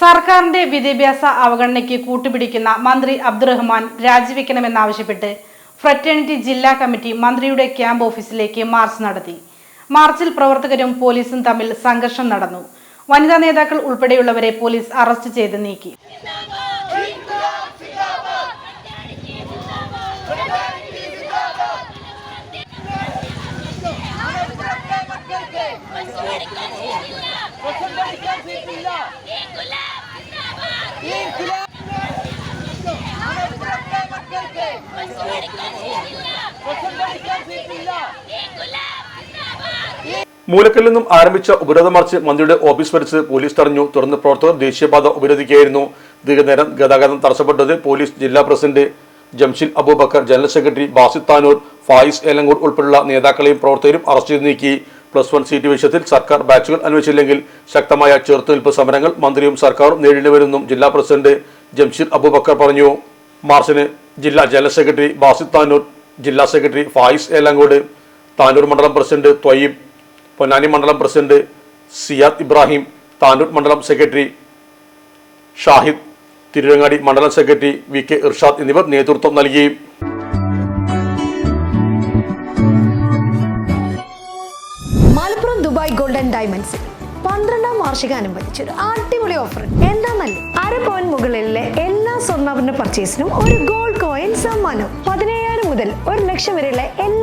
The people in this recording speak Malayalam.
സർക്കാരിന്റെ വിദ്യാഭ്യാസ അവഗണനയ്ക്ക് കൂട്ടുപിടിക്കുന്ന മന്ത്രി അബ്ദുറഹ്മാൻ രാജിവെക്കണമെന്നാവശ്യപ്പെട്ട് ഫ്രറ്റേണിറ്റി ജില്ലാ കമ്മിറ്റി മന്ത്രിയുടെ ക്യാമ്പ് ഓഫീസിലേക്ക് മാർച്ച് നടത്തി. മാർച്ചിൽ പ്രവർത്തകരും പോലീസും തമ്മിൽ സംഘർഷം നടന്നു. വനിതാ നേതാക്കൾ ഉൾപ്പെടെയുള്ളവരെ പോലീസ് അറസ്റ്റ് ചെയ്ത് നീക്കി. മൂലക്കൽ നിന്നും ആരംഭിച്ച ഉപരോധ മാർച്ച് മന്ത്രിയുടെ ഓഫീസ് വരച്ച് പോലീസ് തടഞ്ഞു. തുടർന്ന് പ്രവർത്തകർ ദേശീയപാത ഉപരോധിക്കുകയായിരുന്നു. ദീർഘനേരം ഗതാഗതം തടസ്സപ്പെട്ടത് പോലീസ് ജില്ലാ president Jamshil Abubakar general secretary Basid Tanur Fayis Elankur ഉൾപ്പെടെയുള്ള നേതാക്കളെയും പ്രവർത്തകരും അറസ്റ്റ് ചെയ്ത് നീക്കി. പ്ലസ് വൺ സീറ്റ് വിഷയത്തിൽ സർക്കാർ ബാച്ചുകൾ അനുവദിച്ചില്ലെങ്കിൽ ശക്തമായ ചെറുത്തുനിൽപ്പ് സമരങ്ങൾ മന്ത്രിയും സർക്കാരും നേരിടേണ്ടി വരുമെന്നും ജില്ലാ പ്രസിഡന്റ് ജംഷീർ അബൂബക്കർ പറഞ്ഞു. മാർച്ചിന് ജില്ലാ ജനറൽ സെക്രട്ടറി ബാസിദ് താനൂർ ജില്ലാ സെക്രട്ടറി ഫായിസ് ഏലങ്കോട് താനൂർ മണ്ഡലം പ്രസിഡന്റ് ത്വയീബ് പൊന്നാനി മണ്ഡലം പ്രസിഡന്റ് സിയാദ് ഇബ്രാഹിം താനൂർ മണ്ഡലം സെക്രട്ടറി ഷാഹിദ് തിരുരങ്ങാടി മണ്ഡലം സെക്രട്ടറി വി കെ ഇർഷാദ് എന്നിവർ നേതൃത്വം നൽകി മലപ്പുറം ദുബായ് ഗോൾഡൻ ഡയമണ്ട്സിൽ പന്ത്രണ്ടാം വാർഷികാനുബന്ധിച്ച് ഒരു അടിപൊളി ഓഫർ എന്താണെന്നല്ലേ അര പോയിന്റ് മുകളിലെ എല്ലാ സ്വർണാഭരണ പർച്ചേസിനും ഒരു ഗോൾഡ് കോയിൻ സമ്മാനം. പതിനേഴായിരം മുതൽ ഒരു ലക്ഷം വരെയുള്ള എല്ലാ